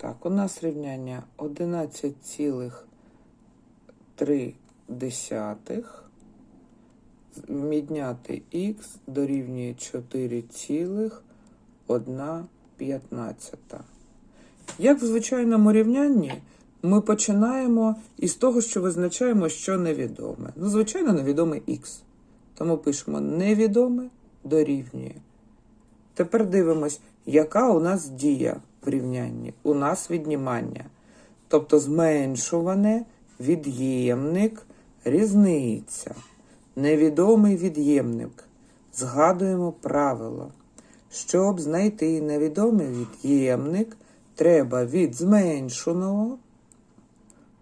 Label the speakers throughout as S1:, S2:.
S1: Так, у нас рівняння 11,3 відняти х дорівнює 4,115. Як в звичайному рівнянні, ми починаємо із того, що визначаємо, що невідоме. Ну, звичайно, невідоме х. Тому пишемо невідоме дорівнює. Тепер дивимось, яка у нас дія в. У нас віднімання. Тобто зменшуване, від'ємник, різниця. Невідомий від'ємник. Згадуємо правило. Щоб знайти невідомий від'ємник, треба від зменшеного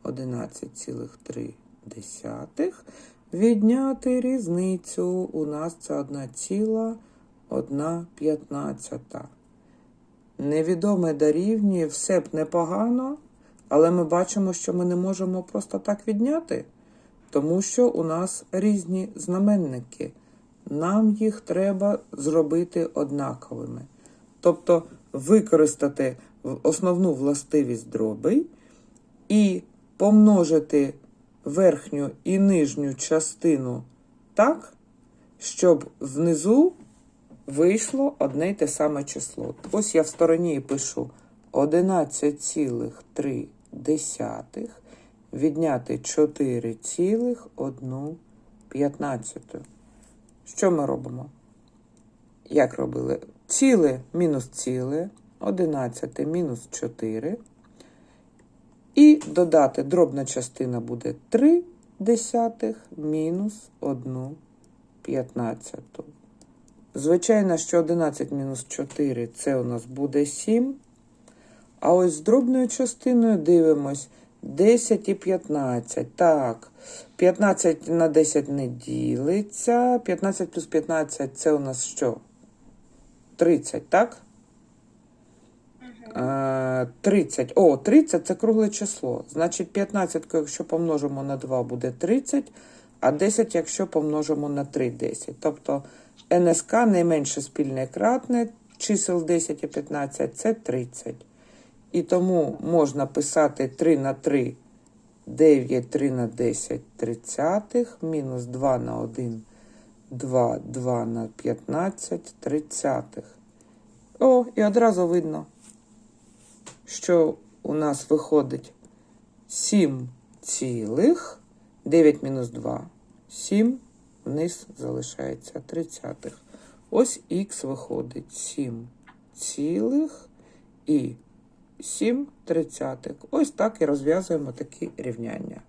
S1: 11,3 відняти різницю. У нас це 1,115. Невідоме дорівнює, все б непогано, але ми бачимо, що ми не можемо просто так відняти, тому що у нас різні знаменники. Нам їх треба зробити однаковими. Тобто використати основну властивість дробей і помножити верхню і нижню частину так, щоб внизу вийшло одне й те саме число. Ось я в стороні пишу 11,3 відняти 4,115. Що ми робимо? Як робили? Ціле мінус ціле, 11 мінус 4. І додати дробна частина буде 3 десятих мінус 1 п'ятнадцяту. Звичайно, що 11 мінус 4 це у нас буде 7. А ось з дробною частиною дивимось 10 і 15. Так, 15 на 10 не ділиться. 15 плюс 15 це у нас що? 30, так? Е, 30. О, 30 це кругле число. Значить, 15, якщо помножимо на 2, буде 30, а 10, якщо помножимо на 3, 10. Тобто НСК найменше спільне кратне чисел 10 і 15 це 30. І тому можна писати 3 на 3, 9, 3 на 10, тридцятих, мінус 2 на 1, 2, 2 на 15, тридцятих. О, і одразу видно, що у нас виходить 7 цілих, 9 мінус 2, 7, вниз залишається тридцятих. Ось х виходить 7 цілих і 7 тридцятих. Ось так і розв'язуємо такі рівняння.